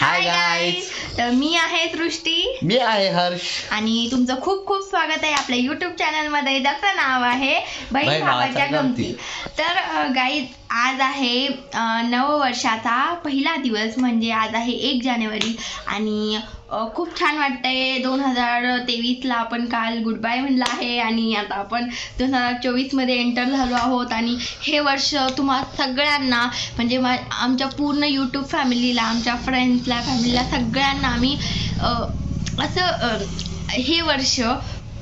Hi guys तर मी आहे सृष्टी. मी आहे हर्ष. आणि तुमचं खूप खूप स्वागत आहे आपल्या युट्यूब चॅनलमध्ये. ज्याचं नाव आहे बहीण भावाच्या भावाच्या गमती. तर गाईज आज आहे नववर्षाचा पहिला दिवस म्हणजे आज आहे एक जानेवारी. आणि खूप छान वाटतंय. दोन हजार तेवीसला आपण काल गुड बाय म्हणलं आहे आणि आता आपण दोन हजार चोवीसमध्ये एंटर झालो आहोत. आणि हे वर्ष तुम्हा सगळ्यांना म्हणजे मा आमच्या पूर्ण यूट्यूब फॅमिलीला आमच्या फ्रेंड्सला फॅमिलीला सगळ्यांना आम्ही असं हे वर्ष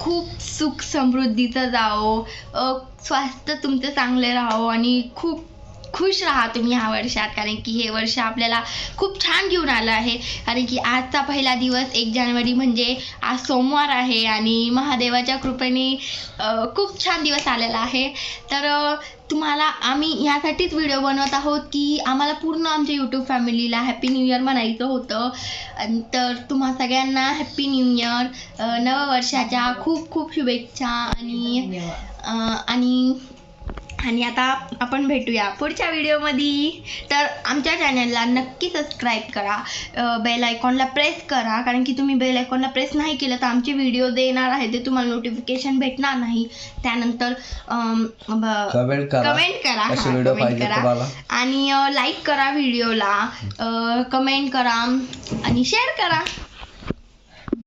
खूप सुख समृद्धीचं जावो. स्वास्थ्य तुमचं चांगले राहो आणि खूप खुश राहा तुम्ही ह्या वर्षात कारण की हे वर्ष आपल्याला खूप छान घेऊन आलं आहे. कारण की आजचा पहिला दिवस एक जानेवारी म्हणजे आज सोमवार आहे आणि महादेवाच्या कृपेने खूप छान दिवस आलेला आहे. तर तुम्हाला आम्ही ह्यासाठीच व्हिडिओ बनवत आहोत की आम्हाला पूर्ण आमच्या यूट्यूब फॅमिलीला हॅपी न्यू इयर म्हणायचं होतं. तर तुम्हा सगळ्यांना हॅपी न्यू इयर नववर्षाच्या खूप खूप शुभेच्छा आणि आणि आणि आता आपण भेटूया पुढच्या व्हिडिओमध्ये. तर आमच्या चॅनलला नक्की सबस्क्राईब करा. बेल आयकॉनला प्रेस करा. कारण की तुम्ही बेल आयकॉनला प्रेस नाही केलं तर आमचे व्हिडिओ देणार आहे. ते तुम्हाला नोटिफिकेशन भेटणार नाही. त्यानंतर कमेंट करा. कमेंट करा. आणि लाईक करा व्हिडिओला कमेंट करा. आणि शेअर करा.